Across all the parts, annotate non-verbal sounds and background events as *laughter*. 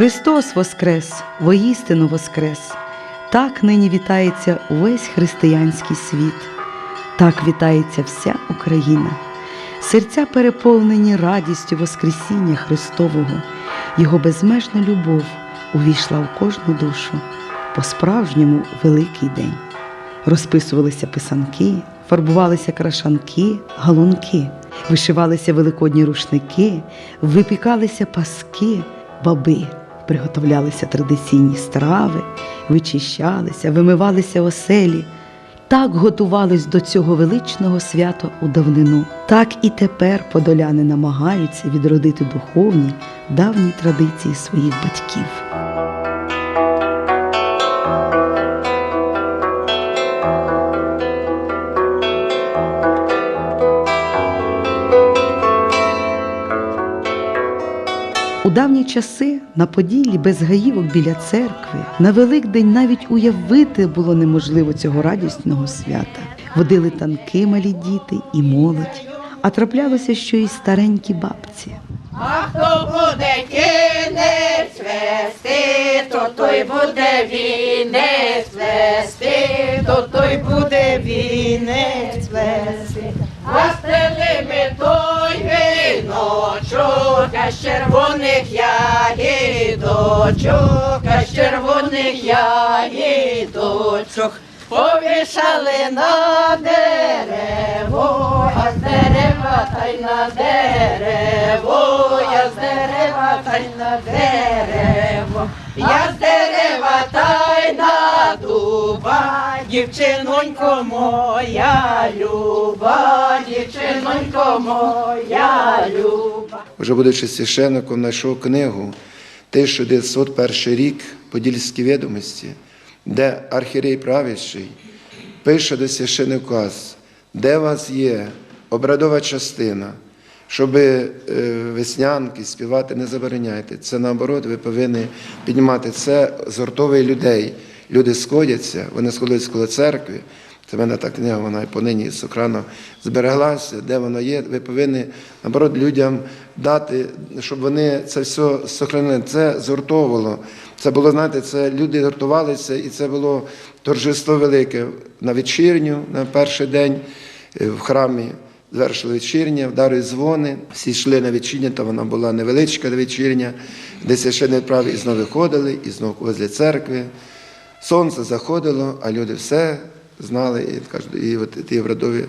Христос Воскрес, воістину Воскрес. Так нині вітається увесь християнський світ, так вітається вся Україна. Серця переповнені радістю Воскресіння Христового, Його безмежна любов увійшла в кожну душу, по-справжньому великий день. Розписувалися писанки, фарбувалися крашанки, галунки, вишивалися великодні рушники, випікалися паски, баби, приготовлялися традиційні страви, вичищалися, вимивалися оселі. Так готувались до цього величного свята у давнину. Так і тепер подоляни намагаються відродити духовні давні традиції своїх батьків. Давні часи на Поділлі без гаївок біля церкви на Великдень навіть уявити було неможливо цього радісного свята. Водили танки малі діти і молодь, а траплялося, що й старенькі бабці. А хто буде кінець вести, то той буде вінець вести, то той буде вінець вести. А стелими той віночок, а з червоних ягідочок, а з червоних ягідочок. Повішали на дерево, а з дерева та й на дерево, я з дерева та й на дерево, я з дерева та й на дуба, дівчинонько моя люба, дівчинонько моя люба. Вже будучи священником, знайшов книгу 1901 рік Подільські відомості, де архірей правящий пише до священний указ, де у вас є обрядова частина, щоб е, веснянки співати не забороняйте. Це наоборот, ви повинні піднімати це згуртовує людей. Люди сходяться, вони сходяться коло церкви. Це мене та книга, вона і понині сохрано збереглася, де вона є. Ви повинні наоборот людям дати, щоб вони це все сохранили. Це згуртовувало. Це було, знаєте, це люди гуртувалися, і це було торжество велике на вечірню, на перший день е, в храмі. Звершили вечірня, вдарили дзвони, всі йшли на вечірня, то вона була невеличка вечірня, де священник праві і знову виходили, і знову возле церкви. Сонце заходило, а люди все знали і кажуть, і от ті врадові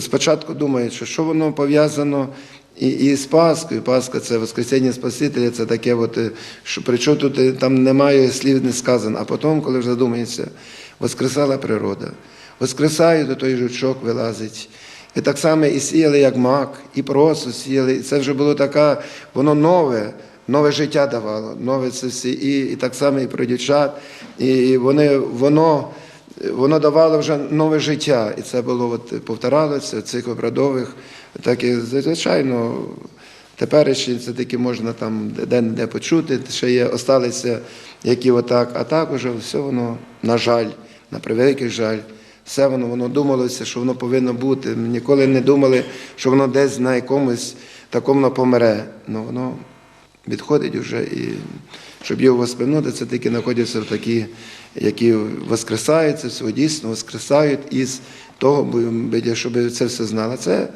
спочатку думають, що що воно пов'язано і, і з Паскою. Пасха це Воскресіння Спасителя, це таке, от, е, що причому тут е, там немає слів не сказано. А потім, коли вже задумається, воскресала природа. Воскресає, до той жучок вилазить. І так само і сіяли, як мак, і просу сіяли. І це вже було таке, воно нове, нове життя давало, нове це всі. І, і так само і про дівчат. І вони, воно, воно давало вже нове життя. І це було, от, повторалося цих обрадових. Так і, звичайно, теперішні це таки можна там де-не почути, ще є, осталися які отак, а так уже все воно, на жаль, на превеликий жаль. Все воно воно думалося, що воно повинно бути. Ми ніколи не думали, що воно десь на якомусь такому помре. Ну воно відходить вже і щоб його воспринути, це тільки знаходяться в такі, які воскресаються, все дійсно воскресають із того, щоб це все знали. Це,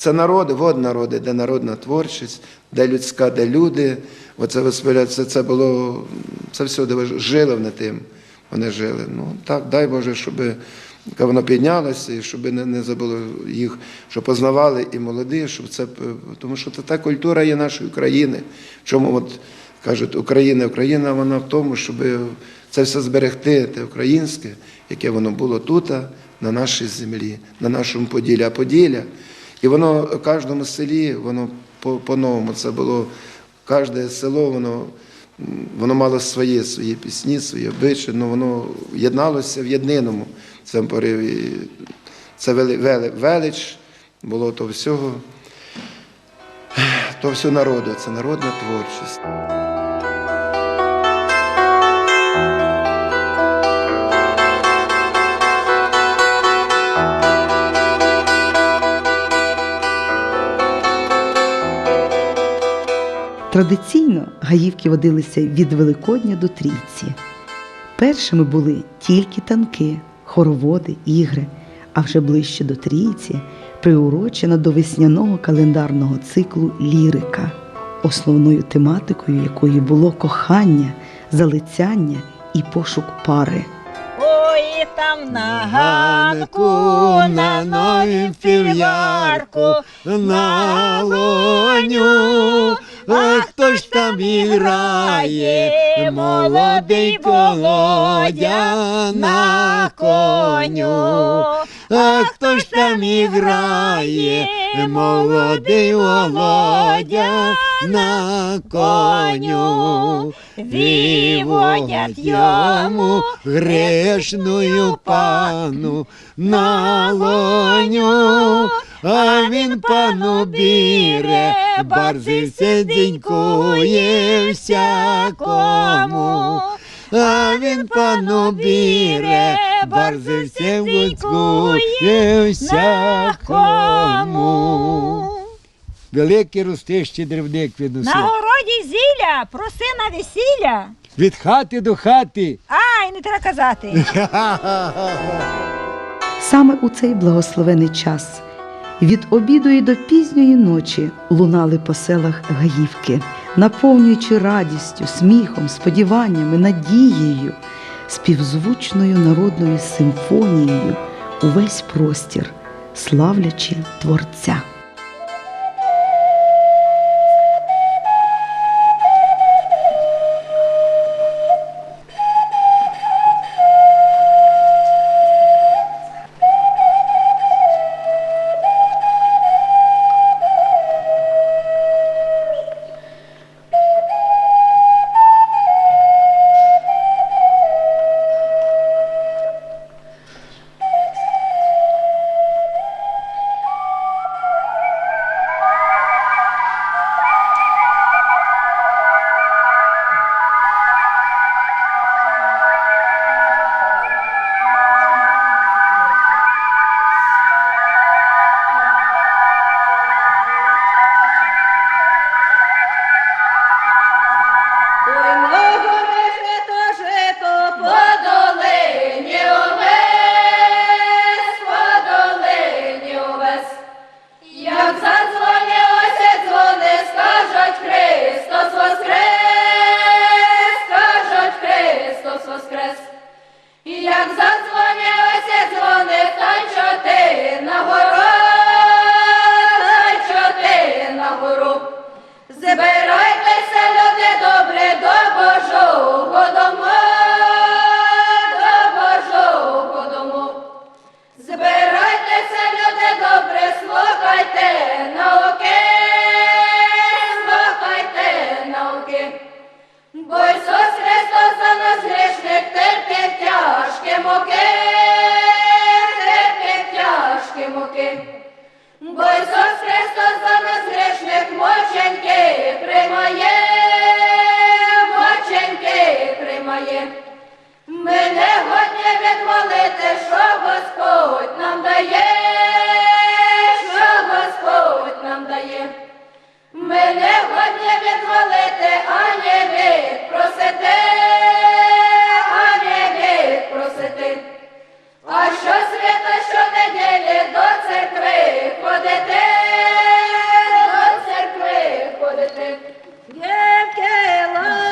це народи, вод народи, де народна творчість, де людська, де люди. Оце Господь, це, було, це ви жили вони тим. Вони жили. Ну так, дай Боже, щоб воно піднялося, і щоб не, не забуло їх, щоб познавали і молоді, щоб це тому що це та культура є нашої країни. Чому от кажуть, Україна, Україна, вона в тому, щоб це все зберегти, те українське, яке воно було тут, на нашій землі, на нашому Поділлі. А Поділля, і воно в кожному селі, воно по- по-новому. Це було кожне село, воно. Воно мало своє, свої пісні, свої обичаї, але воно єдналося в єдиному цьому пориві. Це вели- вели- велич було то всього, то всього народу, це народна творчість. Традиційно гаївки водилися від Великодня до Трійці. Першими були тільки танки, хороводи, ігри, а вже ближче до Трійці приурочена до весняного календарного циклу лірика, основною тематикою якої було кохання, залицяння і пошук пари. Ой, там на ганку, на новім фільярку, на лоню, ж молодий Володя на коню, а хто ж там іграє, молодий Володя на коню, виводять йому грешную пану на лоню, а він пану біре, барзився дзінькує всякому. А він пану біре, барзився дзінькує всякому. Великий ростищий древник На городі зілля, проси на весілля. Від хати до хати. Ай, не треба казати. *laughs* Саме у цей благословений час від обіду і до пізньої ночі лунали по селах гаївки, наповнюючи радістю, сміхом, сподіваннями, надією, співзвучною народною симфонією увесь простір, славлячи Творця. Христос воскрес. Yeah, give.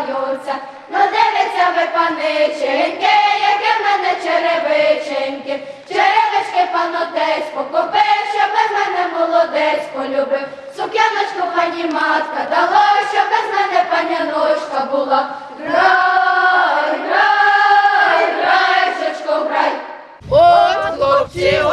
вдягаються, ну дивиться ви паниченьки, які в мене черевиченьки, черевички панотецько, покупив, що без мене молодець полюбив. Сук'яночку пані матка дала, щоб без мене пані паняночка була. Грай, грай, грай, жечко, грай. От хлопці, о,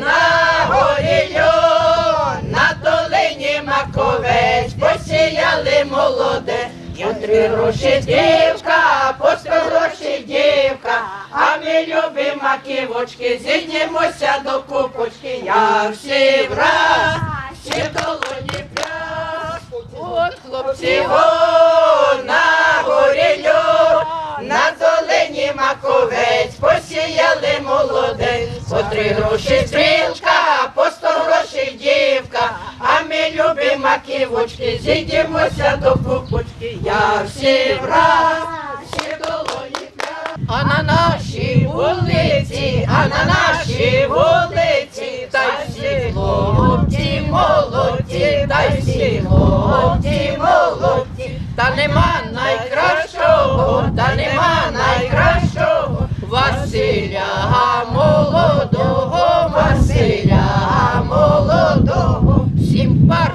на горі, о, на долині маковець посіяли молоде. По три гроші дівка, по сто гроші дівка, а ми любимо маківочки, зійдемося до купочки, я всі враз, всі в долоні пляс. От хлопці, о, на горі на долині маковець посіяли молодець, по три гроші стрілка, по дівка, а ми любимо ківочки, зійдемося до пупочки. я всі враз, всі долоні пляс. А на нашій вулиці, а на нашій вулиці, та й всі хлопці молодці, та й всі хлопці молодці, та нема limpar